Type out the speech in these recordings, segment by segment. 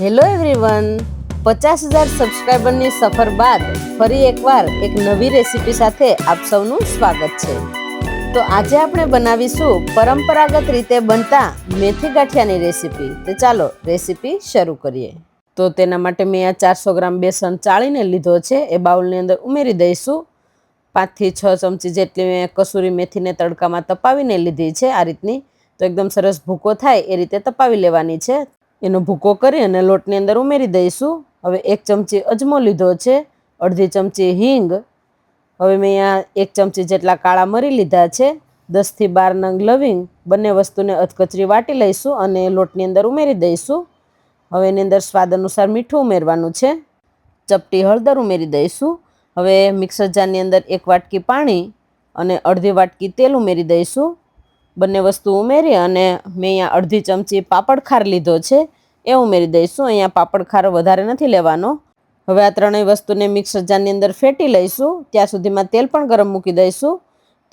Hello everyone પચાસ હજાર સબસ્ક્રાઈબરની સફર બાદ ફરી એકવાર એક નવી રેસીપી સાથે આપ સૌનું સ્વાગત છે. તો આજે આપણે બનાવીશું પરંપરાગત રીતે બનતા મેથી ગાંઠિયાની રેસીપી તો ચાલો રેસીપી શરૂ કરીએ. તો તેના માટે મેં આ ચારસો ગ્રામ બેસન ચાળીને લીધો છે. એ બાઉલની અંદર ઉમેરી દઈશું. પાંચથી છ ચમચી જેટલી મેં કસૂરી મેથીને તડકામાં તપાવીને લીધી છે આ રીતની. તો એકદમ સરસ ભૂકો થાય એ રીતે તપાવી લેવાની છે. એનો ભૂકો કરી અને લોટની અંદર ઉમેરી દઈશું. હવે એક ચમચી અજમો લીધો છે, અડધી ચમચી હિંગ. હવે મેં અહીંયા એક ચમચી જેટલા કાળા મરી લીધા છે દસથી બાર નંગ લવિંગ. બંને વસ્તુને અધકચરી વાટી લઈશું અને લોટની અંદર ઉમેરી દઈશું. હવે એની અંદર સ્વાદ અનુસાર મીઠું ઉમેરવાનું છે. ચપટી હળદર ઉમેરી દઈશું. હવે મિક્સર જારની અંદર એક વાટકી પાણી અને અડધી વાટકી તેલ ઉમેરી દઈશું. બંને વસ્તુ ઉમેરી અને મેં અહીંયા અડધી ચમચી પાપડ ખાર લીધો છે. એ ઉમેરી દઈશું. અહીંયા પાપડ ખાર વધારે નથી લેવાનો. હવે આ ત્રણેય વસ્તુને મિક્સર જારની અંદર ફેટી લઈશું. ત્યાં સુધીમાં તેલ પણ ગરમ મૂકી દઈશું.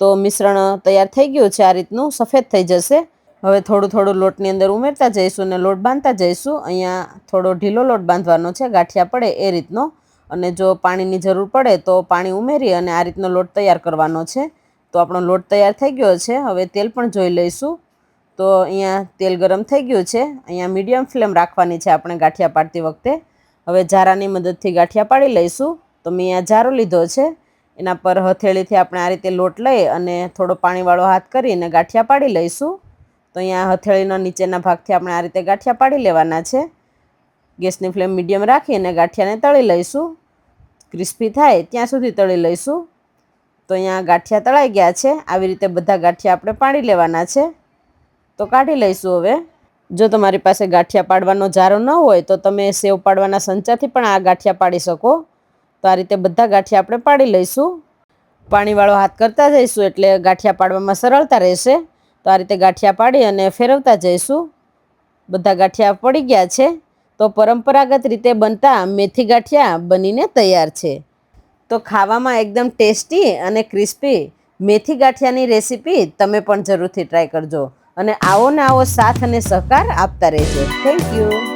તો મિશ્રણ તૈયાર થઈ ગયું છે આ રીતનું. સફેદ થઈ જશે. હવે થોડું થોડું લોટની અંદર ઉમેરતા જઈશું અને લોટ બાંધતા જઈશું. અહીંયા થોડો ઢીલો લોટ બાંધવાનો છે. ગાંઠિયા પડે એ રીતનો. અને જો પાણીની જરૂર પડે તો પાણી ઉમેરી અને આ રીતનો લોટ તૈયાર કરવાનો છે. તો આપણો લોટ તૈયાર થઈ ગયો છે. હવે તેલ પણ જોઈ લઈશું. તો અહીંયા તેલ ગરમ થઈ ગયું છે. અહીંયા મીડિયમ ફ્લેમ રાખવાની છે આપણે ગાંઠિયા પાડતી વખતે. હવે જારાની મદદથી ગાંઠિયા પાડી લઈશું. તો મેં અહીંયા જારો લીધો છે. એના પર હથેળીથી આપણે આ રીતે લોટ લઈ અને થોડો પાણીવાળો હાથ કરીને ગાંઠિયા પાડી લઈશું. તો અહીંયા હથેળીના નીચેના ભાગથી આપણે આ રીતે ગાંઠિયા પાડી લેવાના છે. ગેસની ફ્લેમ મીડિયમ રાખીને ગાંઠિયાને તળી લઈશું. ક્રિસ્પી થાય ત્યાં સુધી તળી લઈશું. તો અહીંયા ગાંઠિયા તળાઈ ગયા છે. આવી રીતે બધા ગાંઠિયા આપણે પાડી લેવાના છે. તો કાઢી લઈશું હવે. જો તમારી પાસે ગાંઠિયા પાડવાનો જારો ન હોય તો તમે સેવ પાડવાના સંચાથી પણ આ ગાંઠિયા પાડી શકો. તો આ રીતે બધા ગાંઠિયા આપણે પાડી લઈશું. પાણીવાળો હાથ કરતા જઈશું એટલે ગાંઠિયા પાડવામાં સરળતા રહેશે. તો આ રીતે ગાંઠિયા પાડી અને ફેરવતા જઈશું. બધા ગાંઠિયા પડી ગયા છે. તો પરંપરાગત રીતે બનતા મેથી ગાંઠિયા બનીને તૈયાર છે. તો ખાવામાં એકદમ ટેસ્ટી અને ક્રિસ્પી મેથી ગાંઠિયાની રેસીપી તમે પણ જરૂરથી ટ્રાય કરજો. અને આવો ને આવો સાથ અને સહકાર આપતા રહેજો. Thank you